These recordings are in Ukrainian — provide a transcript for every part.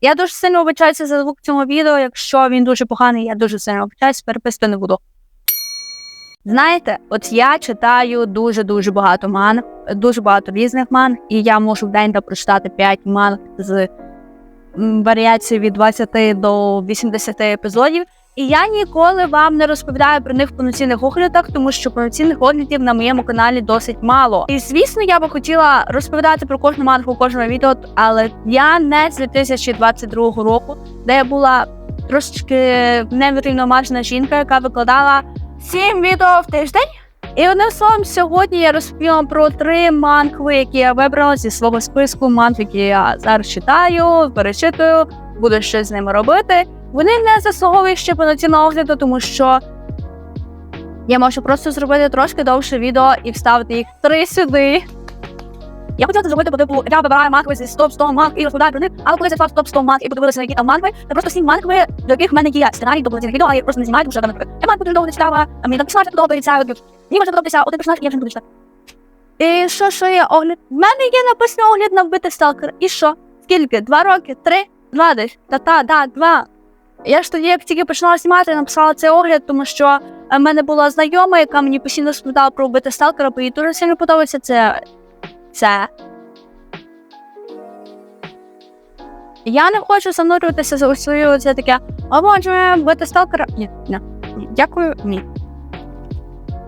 Я дуже сильно вибачаюся за звук цього відео. Якщо він дуже поганий, я дуже сильно вибачаюся, переписати не буду. Знаєте, от я читаю дуже-дуже багато ман, дуже багато різних ман, і я можу в день прочитати 5 ман з варіацією від 20 до 80 епізодів. І я ніколи вам не розповідаю про них в повноцінних оглядах, тому що повноцінних оглядів на моєму каналі досить мало. І звісно, я би хотіла розповідати про кожну мангу у кожному відео, але я не з 2022 року, де я була трошечки неврівномажна жінка, яка викладала 7 відео в тиждень. І одним словом, сьогодні я розповім про три манхви, які я вибрала зі свого списку манг, які я зараз читаю, перечитую, буду щось з ними робити. Вони не заслуговують ще повноцінного огляду, тому що я можу просто зробити трошки довше відео і вставити їх три сюди. Я хотіла це зробити, бо типу, я вибираю манкви зі топ 100 манг і розповідаю про них, але коли я зайшла в топ 100 манг і подивилася, які там манкви, це просто всі манкви, до яких в мене є сценарій до повноцінних відео, а я просто не знімаю, тому що я наприклад, я мангу дуже довго не читала, а мені там персонаж не подобається, мені може подобатися один персонаж, і я вже не буду читати. І що, що є огляд? В мене є написано огляд на вбити сталкер. І що? Скільки? Два роки? Три? Два десь? Та-та, да, два. Я ж тоді, як тільки почала знімати, написала цей огляд, тому що е, в мене була знайома, яка мені постійно розповідала про вбити сталкера, бо їй дуже сильно подобається це. це. Я не хочу занурюватися за свою це таке, а може вбити сталкера. Ні, ні, дякую, ні.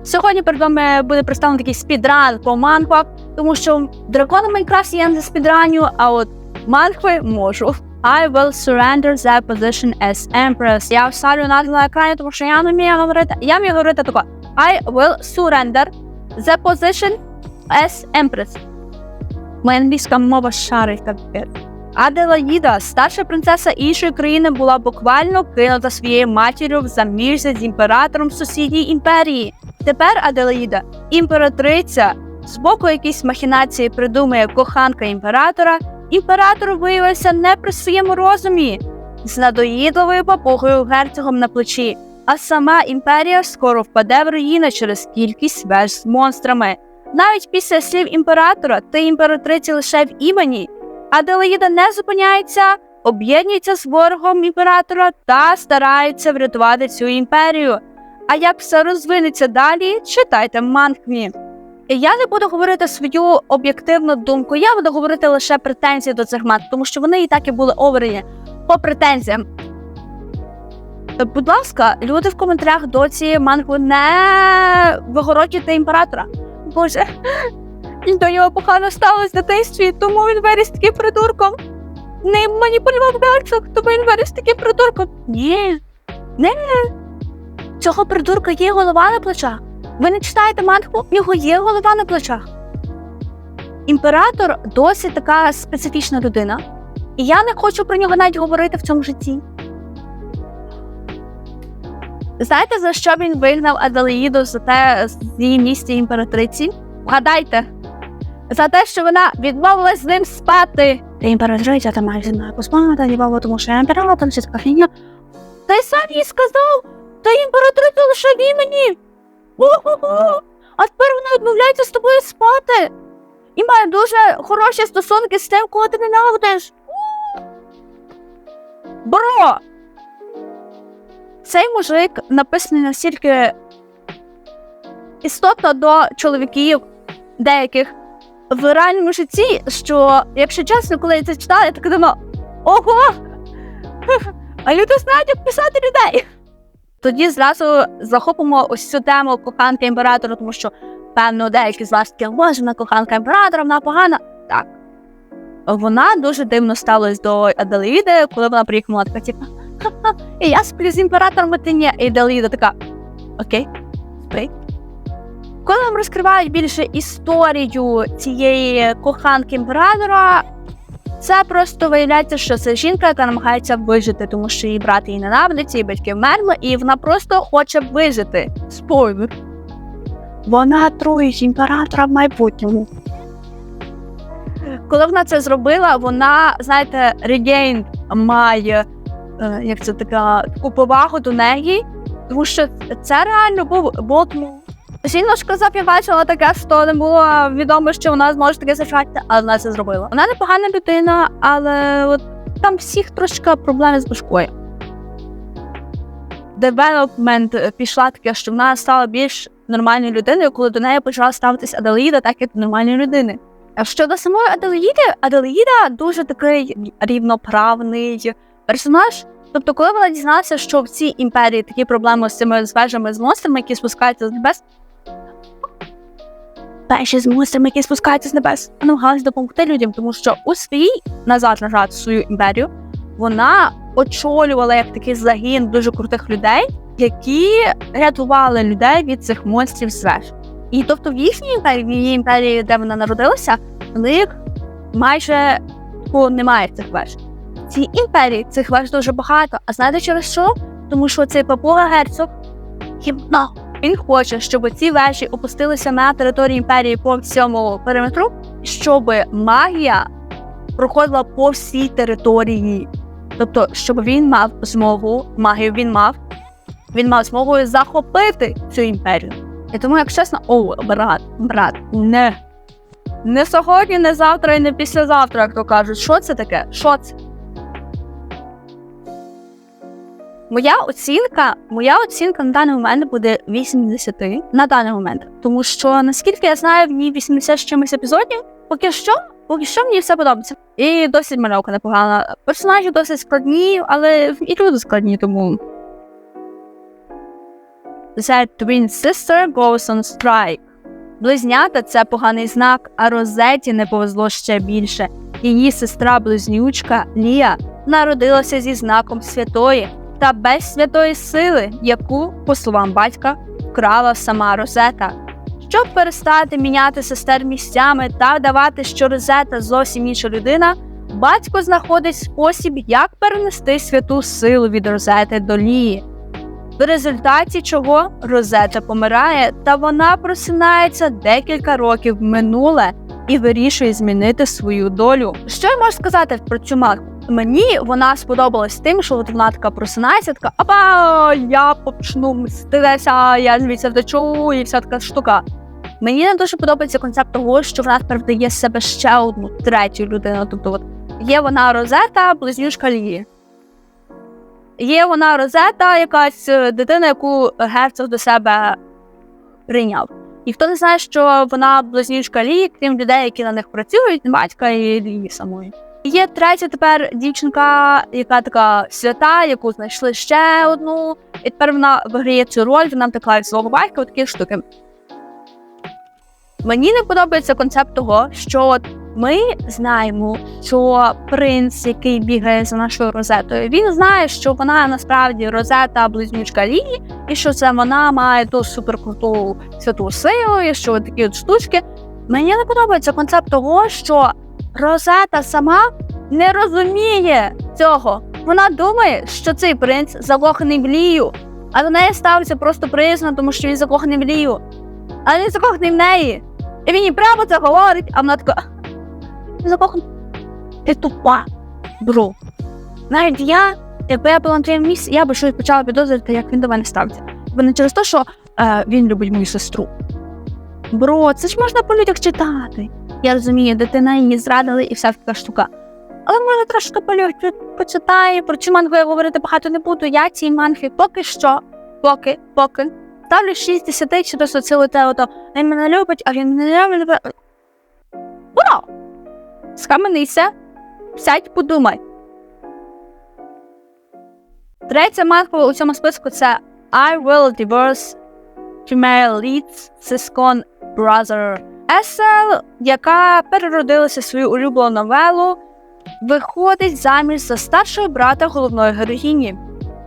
Сьогодні перед вами буде представлений такий спідран по манхвах, тому що дракона в Майнкрафті я не спідраню, а от манхви можу. I will surrender the position as Empress. Я вставлю назву на екрані, тому що я не вмію говорити. Я вмію говорити тако. I will surrender the position as Empress. Моя англійська мова шарить капець. Аделаїда, старша принцеса іншої країни, була буквально кинута своєю матір'ю в заміжжя з імператором сусідньої імперії. Тепер Аделаїда, імператриця, з боку якісь махінації придумує коханка імператора, імператор виявився не при своєму розумі, з надоїдливою папугою герцогом на плечі, а сама імперія скоро впаде в руїни через кількість веж з монстрами. Навіть після слів імператора та імператриці лише в імені, Аделаїда не зупиняється, об'єднується з ворогом імператора та старається врятувати цю імперію. А як все розвинеться далі, читайте в мангмі. Я не буду говорити свою об'єктивну думку, я буду говорити лише претензії до цих манг, тому що вони і так і були обрані по претензіям. Будь ласка, люди в коментарях до цієї мангви не вигороджуйте імператора. Боже, до нього погано сталося в дитинстві, тому він виріс таким придурком. Не маніпулював герцог, тому він виріс таким придурком. Ні, не. Цього придурка є голова на плечах. Ви не читаєте мангу, в нього є голова на плечах. Імператор досить така специфічна людина, і я не хочу про нього навіть говорити в цьому житті. Знаєте, за що він вигнав Аделаїду за те з її місті імператриці? Вгадайте, за те, що вона відмовилась з ним спати. Та імператриця та має зі мною поспати, лібово, тому що я імператор, чи така. Та й сам їй сказав, та імператриця лише в імені. А тепер вона відмовляється з тобою спати. І має дуже хороші стосунки з тим, кого ти ненавидиш. Бро! Цей мужик написаний настільки істотно до чоловіків деяких в реальному житті, що, якщо чесно, коли я це читала, я так думала, ого! А люди знають, як писати людей. Тоді зразу захопимо ось цю тему коханки імператора, тому що, певно, деякі з вас такі, вона коханка імператора, вона погана. Так. Вона дуже дивно ставилась до Аделаїди, коли вона приїхала, така, типу, і я сплю з імператором, а ні. І Аделаїда така, окей, спи. Коли нам розкривають більше історію цієї коханки імператора, це просто виявляється, що це жінка, яка намагається вижити, тому що її брат її ненавидить, її батьки вмерли, і вона просто хоче вижити. Спойлер. Вона труїть імператора в майбутньому. Коли вона це зробила, вона, знаєте, Regained має е, як це така таку повагу до неї, тому що це реально був Ботму. Жіночка запівачила таке, що не було відомо, що вона зможе таке зачати, але вона це зробила. Вона непогана людина, але от там всіх трошки проблеми з башкою. Девелопмент е, пішла таке, що вона стала більш нормальною людиною, коли до неї почала ставитись Аделаїда, так як до нормальної людини. А щодо самої Аделаїди, Аделаїда дуже такий рівноправний персонаж. Тобто, коли вона дізналася, що в цій імперії такі проблеми з цими звежами з монстрами, які спускаються з небес. Перші з монстрами, які спускаються з небес, намагалась допомогти людям, тому що у свій назад назад свою імперію вона очолювала як такий загін дуже крутих людей, які рятували людей від цих монстрів звеж. І тобто в їхній імперії, в її імперії, де вона народилася, в них майже такого немає цих веж. В цій імперії цих веж дуже багато. А знаєте через що? Тому що цей папуга герцог хібно. Він хоче, щоб ці вежі опустилися на території імперії по всьому периметру, щоб магія проходила по всій території. Тобто, щоб він мав змогу, магію він мав, він мав змогу захопити цю імперію. І тому, як чесно, о, брат, брат, не. Не сьогодні, не завтра і не післязавтра, як то кажуть. Що це таке? Що це? Моя оцінка, моя оцінка на даний момент буде 80 на даний момент. Тому що, наскільки я знаю, в ній 80 з чимось епізодів, поки що, поки що мені все подобається. І досить мальовка непогана. Персонажі досить складні, але і люди складні, тому. The twin sister goes on strike. Близнята це поганий знак, а Розеті не повезло ще більше. Її сестра-близнючка Лія народилася зі знаком святої та без святої сили, яку, по словам батька, вкрала сама Розета. Щоб перестати міняти сестер місцями та давати, що Розета зовсім інша людина, батько знаходить спосіб, як перенести святу силу від Розети до Лії. В результаті чого Розета помирає, та вона просинається декілька років минуле і вирішує змінити свою долю. Що я можу сказати про цю матку? Мені вона сподобалась тим, що от вона така просинається, така апа, я почну мститися, я звідси втечу, і вся така штука. Мені не дуже подобається концепт того, що вона тепер вдає з себе ще одну третю людину. Тобто, от є вона Розета, близнючка Лії. Є вона Розета, якась е, дитина, яку герцог до себе прийняв. Ніхто не знає, що вона близнючка Лії, крім людей, які на них працюють, батька і Лії самої. Є третя тепер дівчинка, яка така свята, яку знайшли ще одну, і тепер вона виграє цю роль, вона втекла від свого батька, такі штуки. Мені не подобається концепт того, що ми знаємо, що принц, який бігає за нашою розетою, він знає, що вона насправді розета близнючка Лії, і що це вона має ту суперкруту святу силу, і що такі от штучки. Мені не подобається концепт того, що Розета сама не розуміє цього. Вона думає, що цей принц закоханий в Лію, а до неї ставиться просто приязно, тому що він закоханий в Лію. А він закоханий в неї. І він їй прямо це говорить, а вона така. «Ти закоханий. Ти тупа, бро. Навіть я, якби я була на твоєму місці, я би щось почала підозрювати, як він до мене ставиться. Бо не через те, що е, він любить мою сестру. Бро, це ж можна по людях читати. Я розумію, дитина її зрадили і вся така штука. Але може трошки полю почитаю, про цю мангу я говорити багато не буду. Я цій манги поки що, поки, поки. Ставлю 6 10 чи досить силу те, ото він мене любить, а він мене не любить. Бро! Схаменися, сядь, подумай. Третя манга у цьому списку це I will divorce female leads Siskon Brother. Есел, яка переродилася свою улюблену новелу, виходить заміж за старшого брата головної героїні.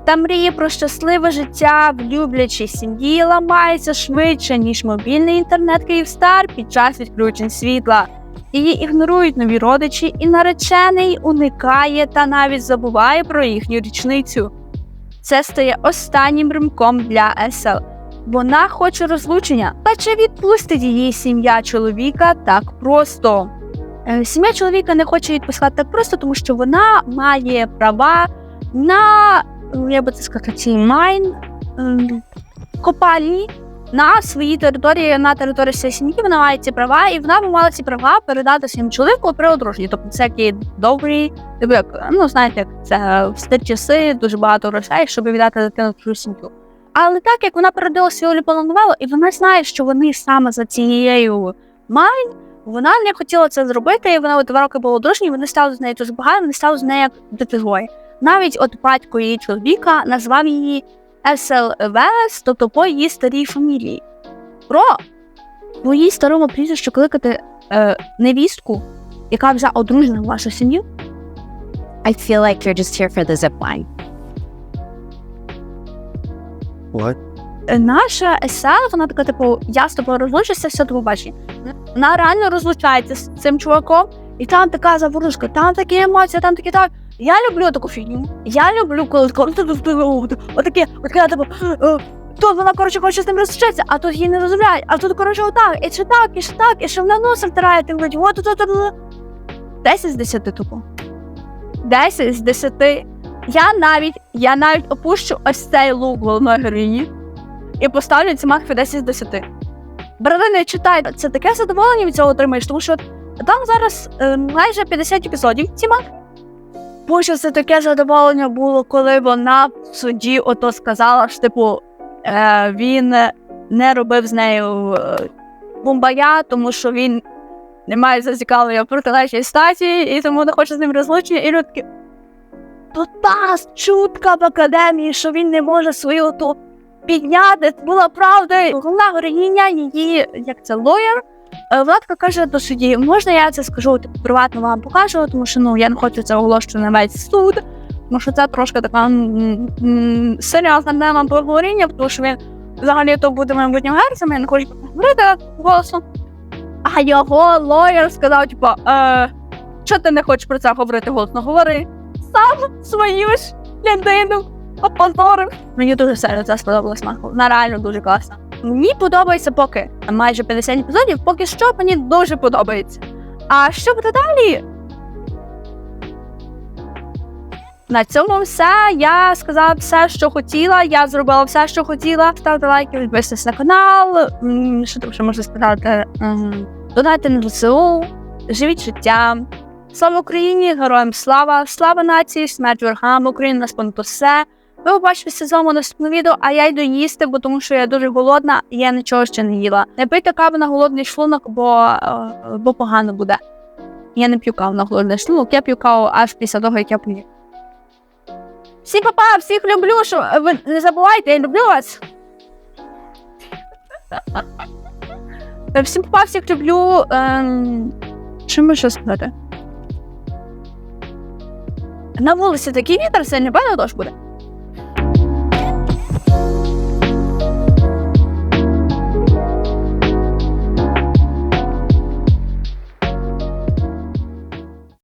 Та мріє про щасливе життя в люблячій сім'ї ламається швидше, ніж мобільний інтернет Київстар під час відключень світла. Її ігнорують нові родичі, і наречений уникає та навіть забуває про їхню річницю. Це стає останнім римком для Есел. Вона хоче розлучення, та чи відпустить її сім'я чоловіка так просто? Е, Сім'я чоловіка не хоче відпускати так просто, тому що вона має права на, я би це сказати, майн ем, копальні на своїй території, на території своєї сім'ї, вона має ці права, і вона б мала ці права передати своєму чоловіку при одруженні. Тобто це такі добрі, типу, ну знаєте, це в старі часи дуже багато грошей, щоб віддати дитину чужу сім'ю. Але так як вона передала свою улюблену новелу, і вона знає, що вони саме за цією майн, вона не хотіла це зробити, і вона два роки була одружені, вони стали з нею дуже багато, вони стали з нею як дитиною. Навіть от батько її чоловіка назвав її SLVS, тобто по її старій фамілії. Про по старому прізвищу кликати е, невістку, яка вже одружена в вашу сім'ю. I feel like you're just here for the zip line. What? Наша СЛ, вона така, типу, я з тобою розлучуся, все до побачення. Вона реально розлучається з цим чуваком, і там така заворушка, там такі емоції, там такі так. Я люблю таку фігню. Я люблю, коли отаке, отаке, типу, е, тут вона, коротше, хоче з ним розлучитися, а тут її не дозволяють, а тут, коротше, отак, і ще так, і ще так, і ще вона носом втирає, ти от, от, от, от. 10 з 10 тупо. 10 з 10. Я навіть, я навіть опущу ось цей лук головної героїні і поставлю ці махи 10 з 10. Брати, не читай, це таке задоволення від цього отримаєш, тому що там зараз е, майже 50 епізодів ці махи. Боже, це таке задоволення було, коли вона в суді ото сказала, що типу е, він не робив з нею е, бомбая, тому що він не має зацікавлення в протилежній статі, і тому не хоче з ним розлучення. І люди такі, та чутка в академії, що він не може свою ту підняти, була правда. Головна героїня її, як це лоєр. е, Вона така каже до судді, можна я це скажу, типу, приватно вам покажу, тому що ну я не хочу це оголошувати на весь суд, тому що це трошки така серйозна тема поговорення, тому що він взагалі то буде майбутнім герцем, я не хочу говорити голосом. А його лоєр сказав, типу, е, що ти не хочеш про це говорити голосно? Говори сам свою ж людину опозорив. Мені дуже сильно це сподобалось Марко. Вона реально дуже класна. Мені подобається поки майже 50 епізодів, поки що мені дуже подобається. А що буде далі? На цьому все. Я сказала все, що хотіла. Я зробила все, що хотіла. Ставте лайки, підписуйтесь на канал. Що там ще можна сказати? Донайте на ЗСУ, живіть життям. Слава Україні! Героям слава! Слава нації! Смерть ворогам! Україна нас понад усе! Ви побачите з вами наступне відео, а я йду їсти, бо тому що я дуже голодна і я нічого ще не їла. Не пийте каву на голодний шлунок, бо, е, бо погано буде. Я не п'ю каву на голодний шлунок, я п'ю каву аж після того, як я поїм. Всі папа, всіх люблю, що ви не забувайте, я люблю вас. Е, Всім папа, всіх люблю. Ем... Що ми ще сказати? На вулиці такий вітер, сьогодні певно дощ буде.